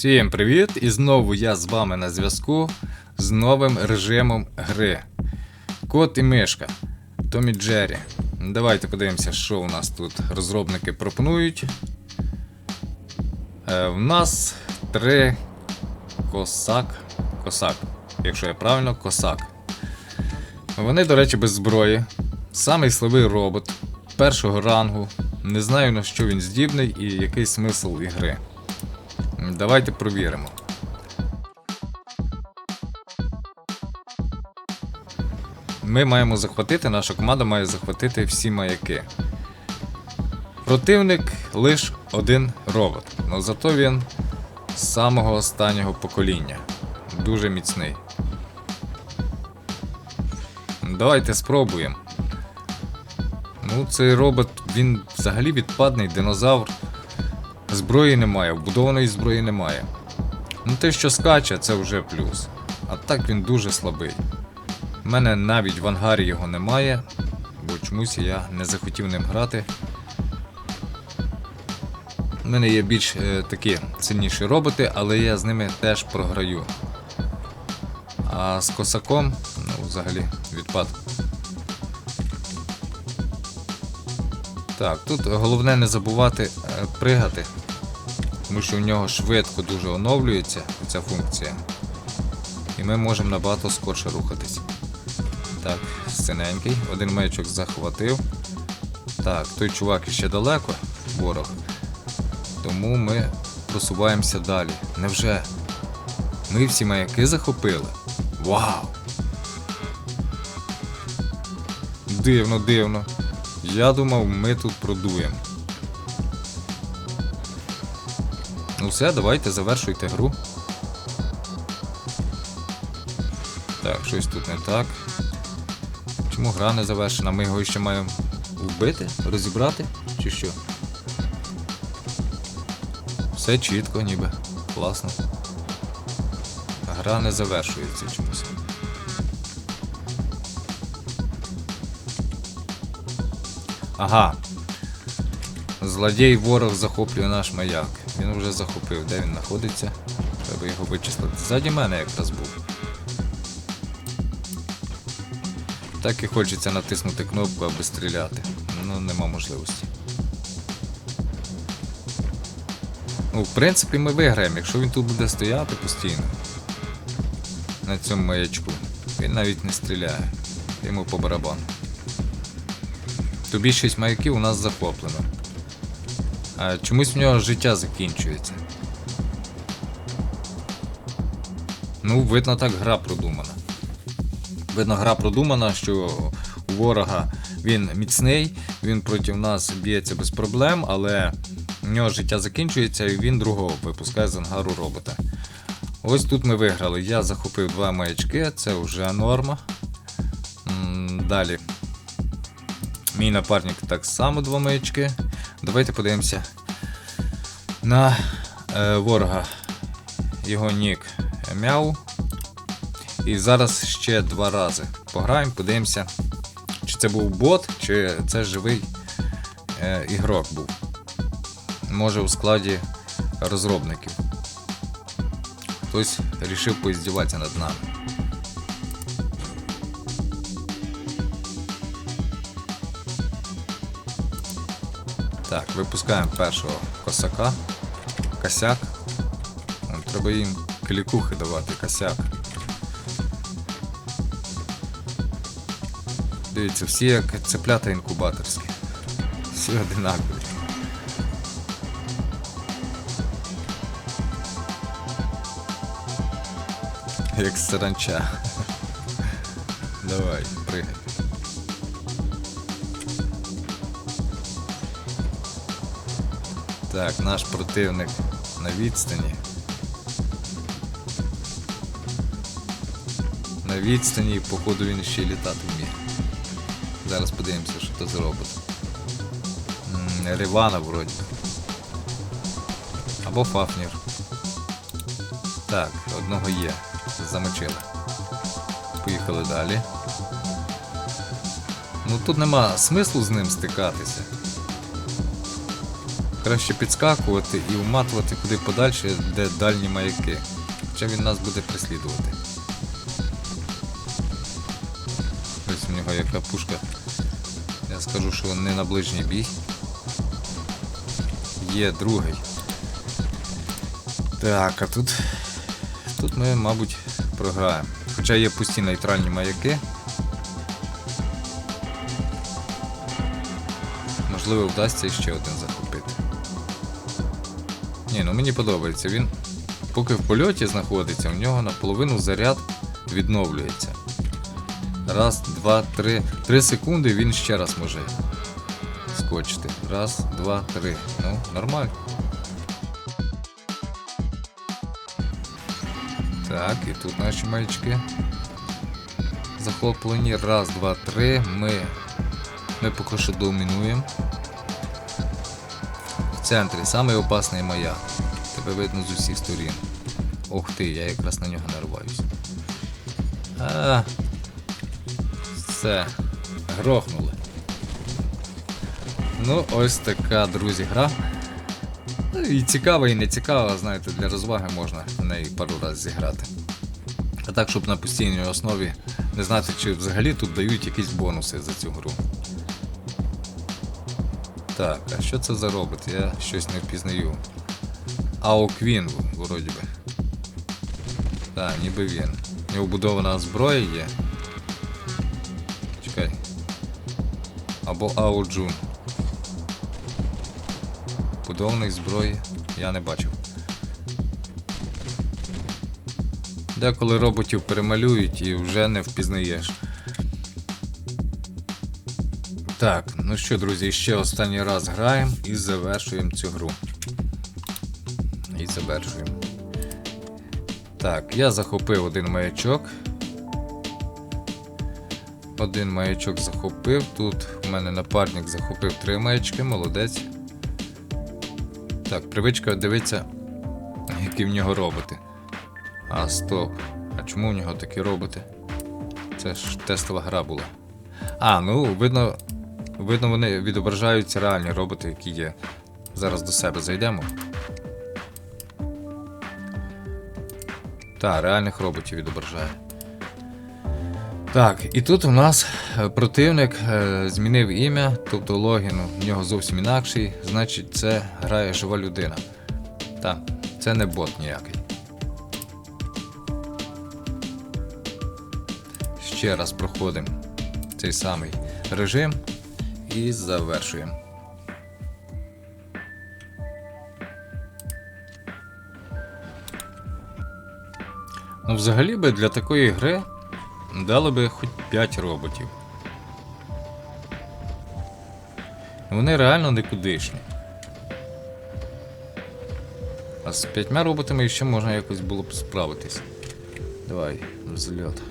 Всім привіт! І знову я з вами на зв'язку з новим режимом гри. Кот і мишка. Томі Джері. Давайте подивимося, що у нас тут розробники пропонують. Е, в нас три косак. Косак. Якщо я правильно, косак. Вони, до речі, без зброї. Самий слабий робот першого рангу. Не знаю на що він здібний і який смисл ігри. Давайте провіримо. Ми маємо захватити, наша команда має захватити всі маяки. Противник лише один робот, але зато він з самого останнього покоління. Дуже міцний. Давайте спробуємо. Ну, цей робот, він взагалі відпадний динозавр. Зброї немає, вбудованої зброї немає. Ну те, що скаче, це вже плюс. А так він дуже слабий. У мене навіть в ангарі його немає, бо чомусь я не захотів ним грати. У мене є більш е, такі сильніші роботи, але я з ними теж програю. А з косаком, ну, взагалі, відпад. Так, тут головне не забувати е, пригати, тому що у нього швидко дуже оновлюється ця функція. І ми можемо набагато скорше рухатись. Так, синенький, один маячок захватив. Так, той чувак іще далеко, ворог. Тому ми просуваємося далі. Невже? Ми всі маяки захопили? Вау! Дивно, дивно. Я думав, ми тут продуємо. Все, давайте завершуйте гру. Так, щось тут не так. Чому гра не завершена? Ми його ще маємо вбити, розібрати чи що? Все чітко, ніби. Класно. Гра не завершується чомусь. Ага. Злодій ворог захоплює наш маяк. Він вже захопив, де він знаходиться. Треба його вичислити. Ззаді мене якраз був. Так і хочеться натиснути кнопку, аби стріляти. Ну, нема можливості. Ну, в принципі, ми виграємо, якщо він тут буде стояти постійно. На цьому маячку. Він навіть не стріляє. Йому по барабану. То більшість маяків у нас захоплено. А чомусь в нього життя закінчується. Ну, видно, так гра продумана. Видно, гра продумана, що у ворога він міцний, він проти нас б'ється без проблем, але у нього життя закінчується і він другого випускає з ангару робота. Ось тут ми виграли. Я захопив два маячки, це вже норма. Далі. Мій напарник так само два маячки. Давайте подивимося на е, ворога. Його нік Мяу. І зараз ще два рази. Пограємо, подивимося, чи це був бот, чи це живий е, ігрок був. Може у складі розробників. Хтось вирішив поіздіватися над нами. Так, випускаємо першого косака. Косяк. Треба їм клікухи давати, косяк. Дивіться, всі як цеплята інкубаторські. Всі одинакові. Як саранча. Давай, Так, наш противник на відстані. На відстані, походу, він ще літати вміє. Зараз подивимося, що це за робот. Ривана вроді. Або Фафнір. Так, одного є. Замочили. Поїхали далі. Ну тут нема смислу з ним стикатися. Краще підскакувати і вматувати куди подальше, де дальні маяки. Хоча він нас буде переслідувати. Ось у нього яка пушка. Я скажу, що не на ближній бій. Є другий. Так, а тут. Тут ми, мабуть, програємо. Хоча є пусті нейтральні маяки. Можливо, вдасться ще один захопити. Ні, ну мені подобається. Він поки в польоті знаходиться, у нього наполовину заряд відновлюється. Раз, два, три. Три секунди він ще раз може скочити. Раз, два, три. Ну, нормально. Так, і тут наші маячки. Захоплені. Раз, два, три. Ми. Ми поки що домінуємо. Центрі самий опасний маяк. Тебе видно з усіх сторін. Ух ти, я якраз на нього нарваюсь. А, все. Грохнули. Ну, ось така, друзі, гра. Ну, І цікава, і не цікава, знаєте, для розваги можна в неї пару разів зіграти. А так, щоб на постійній основі не знати, чи взагалі тут дають якісь бонуси за цю гру. Так, а що це за робот? Я щось не впізнаю. Аоквін, вроді би. Так, ніби він. У нього будована зброя є. Чекай. Або Аоджун. Будовних зброї я не бачив. Деколи роботів перемалюють і вже не впізнаєш. Так, ну що, друзі, ще останній раз граємо і завершуємо цю гру. І завершуємо. Так, я захопив один маячок. Один маячок захопив. Тут у мене напарник захопив три маячки, молодець. Так, привичка дивиться, які в нього роботи. А, стоп. А чому в нього такі роботи? Це ж тестова гра була. А, ну, видно, видно, вони відображаються реальні роботи, які є. Зараз до себе зайдемо. Так, реальних роботів відображає. Так, і тут у нас е, противник е, змінив ім'я, тобто логін у нього зовсім інакший, значить це грає жива людина. Так, це не бот ніякий. Ще раз проходимо цей самий режим і завершуємо. Ну, взагалі би для такої гри дали би хоч 5 роботів. Вони реально никудишні. А з п'ятьма роботами ще можна якось було б справитись. Давай, взльот.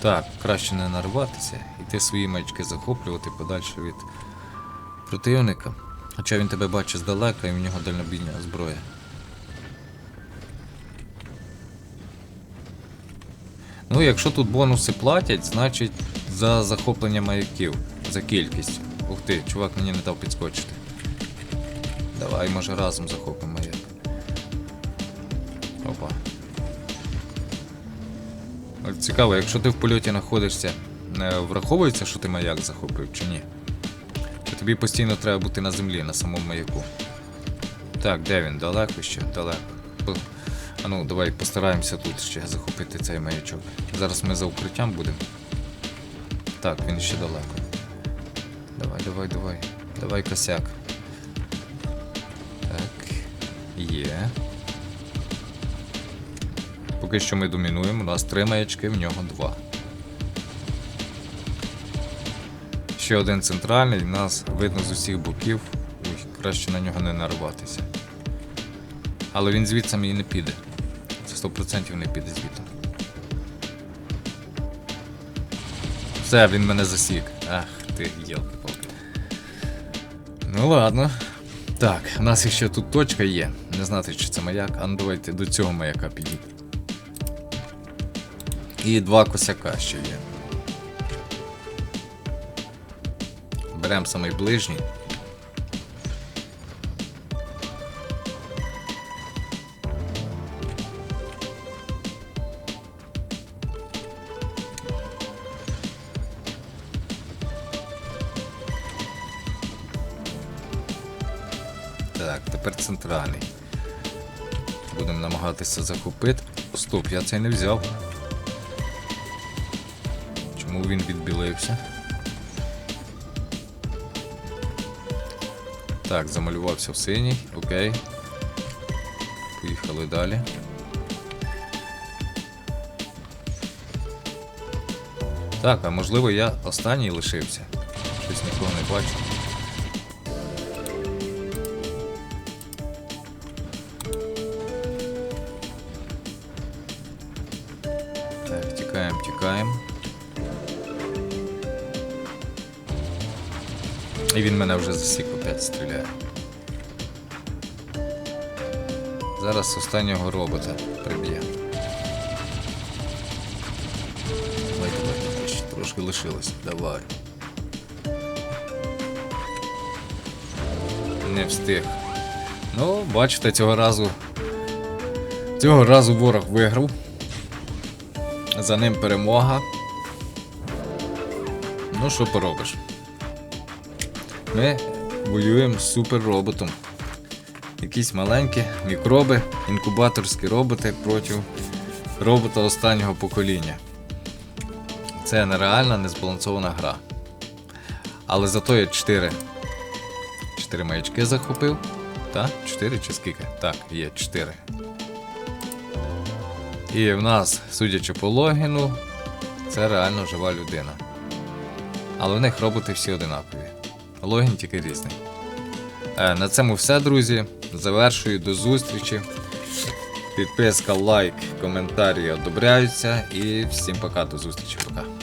Так, краще не нарватися, іти свої маячки захоплювати подальше від противника. Хоча він тебе бачить здалека і в нього дальнобійна зброя. Ну, якщо тут бонуси платять, значить за захоплення маяків, за кількість. Ух ти, чувак мені не дав підскочити. Давай, може разом захопимо маяк. Опа. Цікаво, якщо ти в польоті знаходишся, е, враховується, що ти маяк захопив чи ні? Чи тобі постійно треба бути на землі, на самому маяку? Так, де він? Далеко ще? Далеко. А ну, давай постараємося тут ще захопити цей маячок. Зараз ми за укриттям будемо. Так, він ще далеко. Давай, давай, давай. Давай косяк. Так. Є. Поки що ми домінуємо, у нас три маячки, в нього два. Ще один центральний, нас видно з усіх боків. Ой, краще на нього не нарватися. Але він звідси мені не піде. Це 100% не піде звідти. Все, він мене засік. Ах ти, йолки-палки. Ну ладно. Так, у нас ще тут точка є. Не знати, чи це маяк. А ну давайте до цього маяка підійдемо. І два косяка ще є. Беремо самий ближній. Так, тепер центральний. Будемо намагатися захопити. Стоп, я цей не взяв. Чому він відбілився? Так, замалювався в синій, окей. Поїхали далі. Так, а можливо я останній лишився. Щось нікого не бачу. Вже засік опять стріляє. Зараз останнього робота приб'є. Давай, давай, ще трошки лишилось. Давай. Не встиг. Ну, бачите, цього разу. Цього разу ворог виграв. За ним перемога. Ну, що поробиш? Ми воюємо з суперроботом. Якісь маленькі мікроби, інкубаторські роботи проти робота останнього покоління. Це нереальна, незбалансована гра. Але зато я 4. 4 маячки захопив. Так? 4 чи скільки? Так, є 4. І в нас, судячи по логіну, це реально жива людина. Але в них роботи всі одинакові. Логін тільки різний. Е, на цьому все, друзі. Завершую до зустрічі. Підписка, лайк, коментарі одобряються. І всім пока, до зустрічі. Пока.